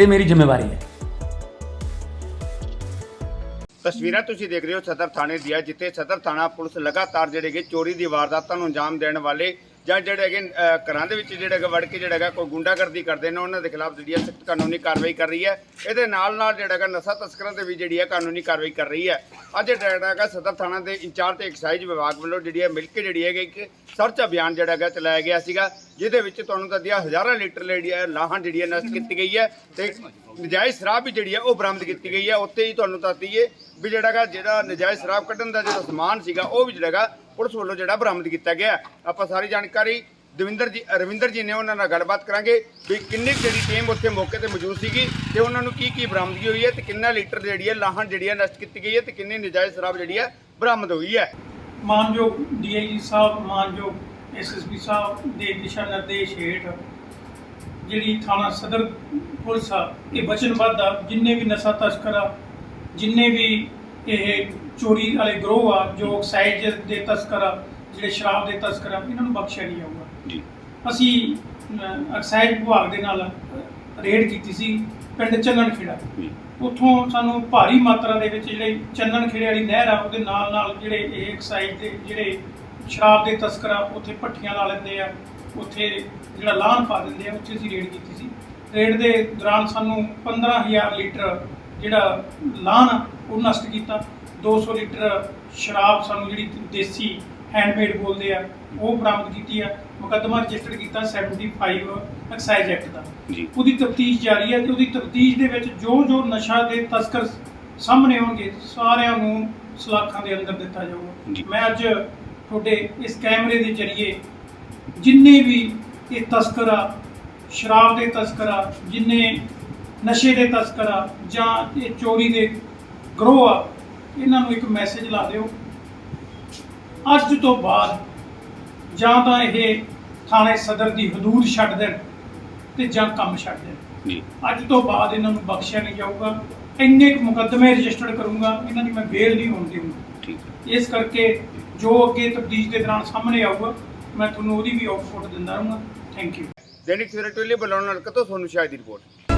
ਇਹ ਮੇਰੀ ਜ਼ਿੰਮੇਵਾਰੀ ਹੈ। ਤਸਵੀਰਾਂ ਤੁਸੀਂ ਦੇਖ ਰਹੇ ਹੋ ਸਦਰ ਥਾਣੇ ਦੀਆਂ, ਜਿੱਥੇ ਸਦਰ ਥਾਣਾ ਪੁਲਿਸ ਲਗਾਤਾਰ ਜਿਹੜੇ ਹੈਗੇ ਚੋਰੀ ਦੀ ਵਾਰਦਾਤਾਂ ਨੂੰ ਅੰਜਾਮ ਦੇਣ ਵਾਲੇ ਜਾਂ ਜਿਹੜੇ ਹੈਗੇ ਘਰਾਂ ਦੇ ਵਿੱਚ ਜਿਹੜਾ ਹੈਗਾ ਵੜ ਕੇ ਜਿਹੜਾ ਹੈਗਾ ਕੋਈ ਗੁੰਡਾਗਰਦੀ ਕਰਦੇ ਨੇ, ਉਹਨਾਂ ਦੇ ਖਿਲਾਫ ਜਿਹੜੀ ਹੈ ਸਖਤ ਕਾਨੂੰਨੀ ਕਾਰਵਾਈ ਕਰ ਰਹੀ ਹੈ। ਇਹਦੇ ਨਾਲ ਨਾਲ ਜਿਹੜਾ ਹੈਗਾ ਨਸ਼ਾ ਤਸਕਰਾਂ ਤੇ ਵੀ ਜਿਹੜੀ ਹੈ ਕਾਨੂੰਨੀ ਕਾਰਵਾਈ ਕਰ ਰਹੀ ਹੈ। ਅੱਜ ਜਿਹੜਾ ਹੈਗਾ ਸਦਰ ਥਾਣਾ ਦੇ ਇੰਚਾਰਜ ਤੇ ਐਕਸਾਈਜ਼ ਵਿਭਾਗ ਵੱਲੋਂ ਜਿਹੜੀ ਹੈ ਮਿਲ ਕੇ ਜਿਹੜੀ ਹੈਗੀ ਇੱਕ ਸਰਚ ਅਭਿਆਨ ਜਿਹੜਾ ਹੈਗਾ ਚਲਾਇਆ ਗਿਆ ਸੀਗਾ, ਜਿਹਦੇ ਵਿੱਚ ਤੁਹਾਨੂੰ ਦੱਸਿਆ ਹਜ਼ਾਰਾਂ ਲੀਟਰ ਜਿਹੜੀ ਹੈ ਲਾਹਾਂ ਜਿਹੜੀ ਹੈ ਨਸ਼ਟ ਕੀਤੀ ਗਈ ਹੈ ਤੇ ਨਜਾਇਜ਼ ਸ਼ਰਾਬ ਵੀ ਜਿਹੜੀ ਹੈ ਉਹ ਬਰਾਮਦ ਕੀਤੀ ਗਈ ਹੈ। ਉੱਥੇ ਹੀ ਤੁਹਾਨੂੰ ਦੱਸ ਦਈਏ ਵੀ ਜਿਹੜਾ ਜਿਹੜਾ ਨਜਾਇਜ਼ ਸ਼ਰਾਬ ਕੱਢਣ ਦਾ ਜਿਹੜਾ ਸਮਾਨ ਸੀਗਾ, ਉਹ ਵੀ ਜਿਹੜਾ ਹੈਗਾ ਪੁਲਿਸ ਵੱਲੋਂ ਜਿਹੜਾ ਬਰਾਮਦ ਕੀਤਾ ਗਿਆ। ਆਪਾਂ ਸਾਰੀ ਜਾਣਕਾਰੀ ਦਵਿੰਦਰ ਜੀ, ਰਵਿੰਦਰ ਜੀ ਨੇ ਉਹਨਾਂ ਨਾਲ ਗੱਲਬਾਤ ਕਰਾਂਗੇ ਵੀ ਕਿੰਨੀ ਕੁ ਜਿਹੜੀ ਟੀਮ ਉੱਥੇ ਮੌਕੇ ਤੇ ਮੌਜੂਦ ਸੀਗੀ ਤੇ ਉਹਨਾਂ ਨੂੰ ਕੀ ਕੀ ਬਰਾਮਦਗੀ ਹੋਈ ਹੈ ਤੇ ਕਿੰਨਾ ਲੀਟਰ ਜਿਹੜੀ ਹੈ ਲਾਹਣ ਜਿਹੜੀ ਹੈ ਨਸ਼ਟ ਕੀਤੀ ਗਈ ਹੈ ਤੇ ਕਿੰਨੀ ਨਜਾਇਜ਼ ਸ਼ਰਾਬ ਜਿਹੜੀ ਹੈ ਬਰਾਮਦ ਹੋਈ ਹੈ। ਮਾਨਯੋਗ ਡੀਆਈਜੀ ਸਾਹਿਬ, ਮਾਨਯੋਗ ਐਸਐਸਪੀ ਸਾਹਿਬ ਦੇ ਦਿਸ਼ਾ ਨਿਰਦੇਸ਼ ਹੇਠ ਜਿਹੜੀ ਥਾਣਾ ਸਦਰ ਪੁਲਿਸ ਆ, ਇਹ ਵਚਨਬੱਧ ਆ, ਜਿੰਨੇ ਵੀ ਨਸ਼ਾ ਤਸਕਰ ਆ, ਜਿੰਨੇ ਵੀ ਇਹ ਚੋਰੀ ਵਾਲੇ ਗਰੋਹ ਆ ਜੋ ਐਕਸਾਈਜ਼ ਦੇ ਤਸਕਰ ਆ ਜਿਹੜੇ ਸ਼ਰਾਬ ਦੇ ਤਸਕਰ ਆ ਇਹਨਾਂ ਨੂੰ ਬਖਸ਼ਿਆ ਨਹੀਂ ਜਾਊਗਾ ਜੀ। ਅਸੀਂ ਐਕਸਾਈਜ਼ ਵਿਭਾਗ ਦੇ ਨਾਲ ਰੇਡ ਕੀਤੀ ਸੀ ਪਿੰਡ ਚੰਨਣ ਖੇੜਾ ਉੱਥੋਂ ਸਾਨੂੰ ਭਾਰੀ ਮਾਤਰਾ ਦੇ ਵਿੱਚ ਜਿਹੜੇ ਚੰਨਣ ਖੇੜੇ ਵਾਲੀ ਨਹਿਰ ਆ ਉਹਦੇ ਨਾਲ ਨਾਲ ਜਿਹੜੇ ਇਹ ਐਕਸਾਈਜ਼ ਦੇ ਜਿਹੜੇ ਸ਼ਰਾਬ ਦੇ ਤਸਕਰ ਆ ਉੱਥੇ ਭੱਠੀਆਂ ਲਾ ਲੈਂਦੇ ਆ। ਉੱਥੇ ਜਿਹੜਾ ਲਾਹਨ ਪਾ ਦਿੰਦੇ ਆ ਉੱਥੇ ਅਸੀਂ ਰੇਡ ਕੀਤੀ ਸੀ। ਰੇਡ ਦੇ ਦੌਰਾਨ ਸਾਨੂੰ 15000 ਲੀਟਰ ਜਿਹੜਾ ਲਾਹਨ ਉਹ ਨਸ਼ਟ ਕੀਤਾ। 200 ਲੀਟਰ ਸ਼ਰਾਬ ਸਾਨੂੰ ਜਿਹੜੀ ਦੇਸੀ ਹੈਂਡਮੇਡ ਬੋਲਦੇ ਆ ਉਹ ਬਰਾਮਦ ਕੀਤੀ ਆ। ਮੁਕੱਦਮਾ ਰਜਿਸਟਰ ਕੀਤਾ 75 ਐਕਸਾਈਜ਼ ਐਕਟ ਦਾ। ਜੀ। ਉਹਦੀ ਤਫਤੀਸ਼ ਜਾਰੀ ਹੈ ਤੇ ਉਹਦੀ ਤਫਤੀਸ਼ ਦੇ ਵਿੱਚ ਜੋ ਜੋ ਨਸ਼ਾ ਦੇ ਤਸਕਰ ਸਾਹਮਣੇ ਆਉਣਗੇ ਸਾਰਿਆਂ ਨੂੰ ਸਲਾਖਾਂ ਦੇ ਅੰਦਰ ਦਿੱਤਾ। ਜਾਊਗਾ। ਮੈਂ ਅੱਜ ਤੁਹਾਡੇ ਇਸ ਕੈਮਰੇ ਦੇ ਜ਼ਰੀਏ ਜਿੰਨੇ ਵੀ ਇਹ ਤਸਕਰ ਆ ਸ਼ਰਾਬ ਦੇ ਤਸਕਰ ਆ ਜਿੰਨੇ ਨਸ਼ੇ ਦੇ ਤਸਕਰ ਆ ਜਾਂ ਇਹ ਚੋਰੀ ਦੇ ਗਰੋਹ ਆ ਇਹਨਾਂ ਨੂੰ ਇੱਕ ਮੈਸੇਜ ਲਾ ਦਿਓ। ਅੱਜ ਤੋਂ ਬਾਅਦ ਜਾਂ ਤਾਂ ਇਹ ਥਾਣੇ ਸਦਰ ਦੀ ਹਦੂਦ ਛੱਡ ਦੇਣ ਤੇ ਜਾਂ ਕੰਮ ਛੱਡ ਦੇਣ। ਜੀ। ਅੱਜ ਤੋਂ ਬਾਅਦ ਇਹਨਾਂ ਨੂੰ ਬਖਸ਼ਿਆ ਨਹੀਂ ਜਾਊਗਾ। ਇੰਨੇ ਕੁ ਮੁਕੱਦਮੇ ਰਜਿਸਟਰਡ ਕਰੂੰਗਾ ਇਹਨਾਂ ਦੀ ਮੈਂ ਬੇਲ ਨਹੀਂ ਹੋਣ ਦੇਵਾਂਗਾ ਠੀਕ ਇਸ ਕਰਕੇ ਜੋ ਅੱਗੇ ਤਬਦੀਲ ਦੇ ਦੌਰਾਨ ਸਾਹਮਣੇ ਆਊਗਾ ਮੈਂ ਤੁਹਾਨੂੰ ਉਹਦੀ ਵੀ ਆਊਟਪੁੱਟ ਦਿੰਦਾ ਰਹੂੰਗਾ। ਥੈਂਕ ਯੂ ਦੈਨਿਕ ਸਵੇਰਾ ਟੋਲੀ ਬੁਲਾਉਣ ਨਾਲ ਕਤੋਂ ਤੁਹਾਨੂੰ ਸ਼ਾਇਦ ਦੀ ਰਿਪੋਰਟ